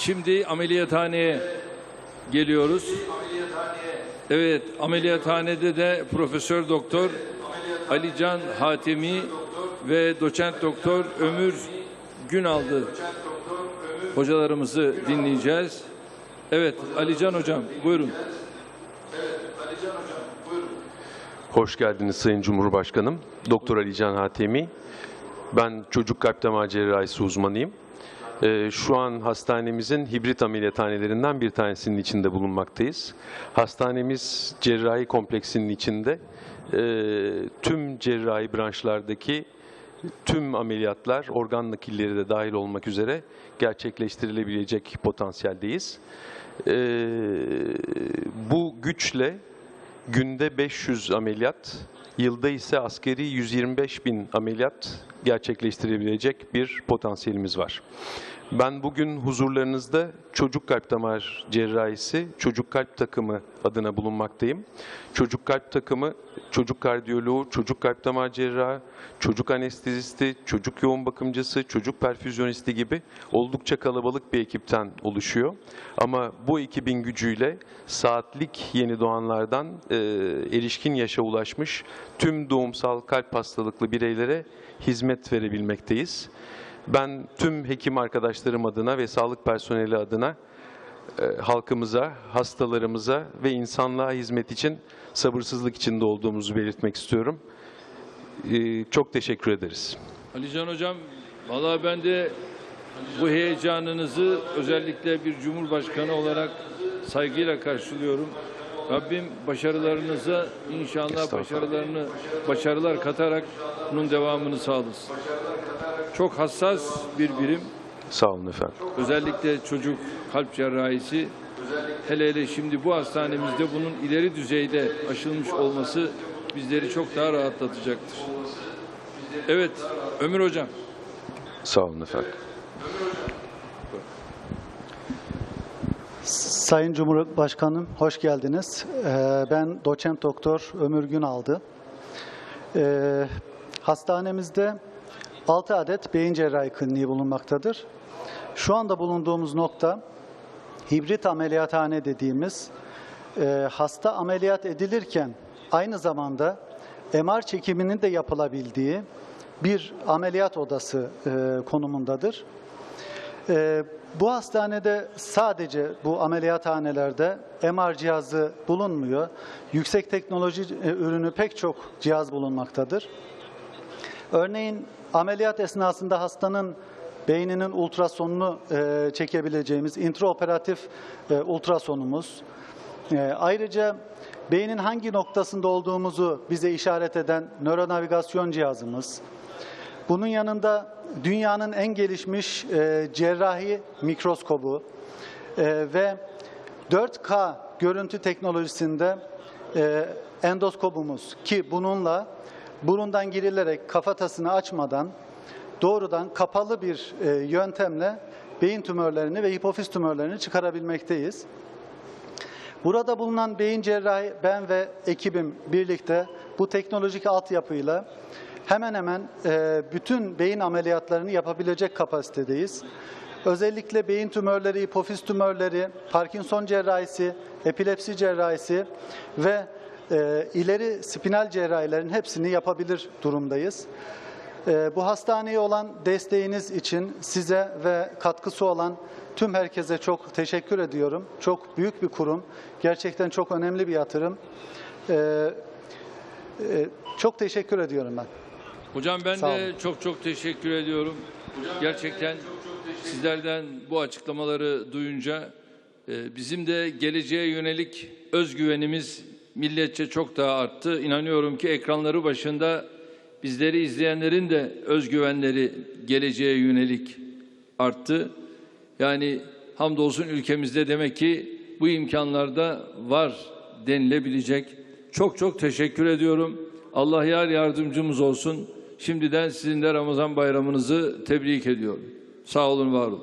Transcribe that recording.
Şimdi ameliyathaneye geliyoruz. Evet, ameliyathanede de Profesör Doktor Ali Can Hatemi ve Doçent Doktor Ömür Günaldı hocalarımızı dinleyeceğiz. Evet, Ali Can hocam buyurun. Hoş geldiniz Sayın Cumhurbaşkanım. Doktor Ali Can Hatemi. Ben çocuk kalp damar cerrahisi uzmanıyım. Ee, şu an hastanemizin hibrit ameliyathanelerinden bir tanesinin içinde bulunmaktayız. Hastanemiz cerrahi kompleksinin içinde e, tüm cerrahi branşlardaki tüm ameliyatlar, organ nakilleri de dahil olmak üzere gerçekleştirilebilecek potansiyeldeyiz. Ee, bu güçle günde 500 ameliyat, yılda ise askeri 125 bin ameliyat gerçekleştirebilecek bir potansiyelimiz var. Ben bugün huzurlarınızda çocuk kalp damar cerrahisi, çocuk kalp takımı adına bulunmaktayım. Çocuk kalp takımı, çocuk kardiyoloğu, çocuk kalp damar cerrahı, çocuk anestezisti, çocuk yoğun bakımcısı, çocuk perfüzyonisti gibi oldukça kalabalık bir ekipten oluşuyor. Ama bu ekibin gücüyle saatlik yeni doğanlardan e, erişkin yaşa ulaşmış tüm doğumsal kalp hastalıklı bireylere hizmet verebilmekteyiz. Ben tüm hekim arkadaşlarım adına ve sağlık personeli adına e, halkımıza, hastalarımıza ve insanlığa hizmet için sabırsızlık içinde olduğumuzu belirtmek istiyorum. E, çok teşekkür ederiz. Ali Can hocam, vallahi ben de bu heyecanınızı özellikle bir cumhurbaşkanı olarak saygıyla karşılıyorum. Rabbim başarılarınıza inşallah başarılarını başarılar katarak bunun devamını sağlasın. Çok hassas bir birim. Sağ olun efendim. Özellikle çocuk kalp cerrahisi hele hele şimdi bu hastanemizde bunun ileri düzeyde aşılmış olması bizleri çok daha rahatlatacaktır. Evet, Ömür hocam. Sağ olun efendim. Sayın Cumhurbaşkanım, hoş geldiniz. Ee, Ben doçent doktor Ömür Günaldı. Ee, Hastanemizde 6 adet beyin cerrahi kliniği bulunmaktadır. Şu anda bulunduğumuz nokta hibrit ameliyathane dediğimiz e, hasta ameliyat edilirken aynı zamanda MR çekiminin de yapılabildiği bir ameliyat odası e, konumundadır. Bu hastanede sadece bu ameliyathanelerde MR cihazı bulunmuyor. Yüksek teknoloji e, ürünü pek çok cihaz bulunmaktadır. Örneğin ameliyat esnasında hastanın beyninin ultrasonunu e, çekebileceğimiz intraoperatif e, ultrasonumuz, ayrıca beynin hangi noktasında olduğumuzu bize işaret eden nöronavigasyon cihazımız, bunun yanında dünyanın en gelişmiş e, cerrahi mikroskobu e, ve 4K görüntü teknolojisinde e, endoskopumuz ki bununla burundan girilerek kafatasını açmadan doğrudan kapalı bir e, yöntemle beyin tümörlerini ve hipofiz tümörlerini çıkarabilmekteyiz. Burada bulunan beyin cerrahi ben ve ekibim birlikte bu teknolojik altyapıyla hemen hemen e, bütün beyin ameliyatlarını yapabilecek kapasitedeyiz. Özellikle beyin tümörleri, hipofiz tümörleri, Parkinson cerrahisi, epilepsi cerrahisi ve e, ileri spinal cerrahilerin hepsini yapabilir durumdayız. E, bu hastaneye olan desteğiniz için size ve katkısı olan tüm herkese çok teşekkür ediyorum. Çok büyük bir kurum. Gerçekten çok önemli bir yatırım. Çok teşekkür ediyorum ben. Hocam ben Sağ de olun. çok çok teşekkür ediyorum. Gerçekten sizlerden bu açıklamaları duyunca e, bizim de geleceğe yönelik özgüvenimiz milletçe çok daha arttı. İnanıyorum ki ekranları başında bizleri izleyenlerin de özgüvenleri geleceğe yönelik arttı. Yani hamdolsun ülkemizde demek ki bu imkanlarda var denilebilecek. Çok çok teşekkür ediyorum. Allah yar yardımcımız olsun. Şimdiden sizin de Ramazan bayramınızı tebrik ediyorum. Sağ olun, var olun.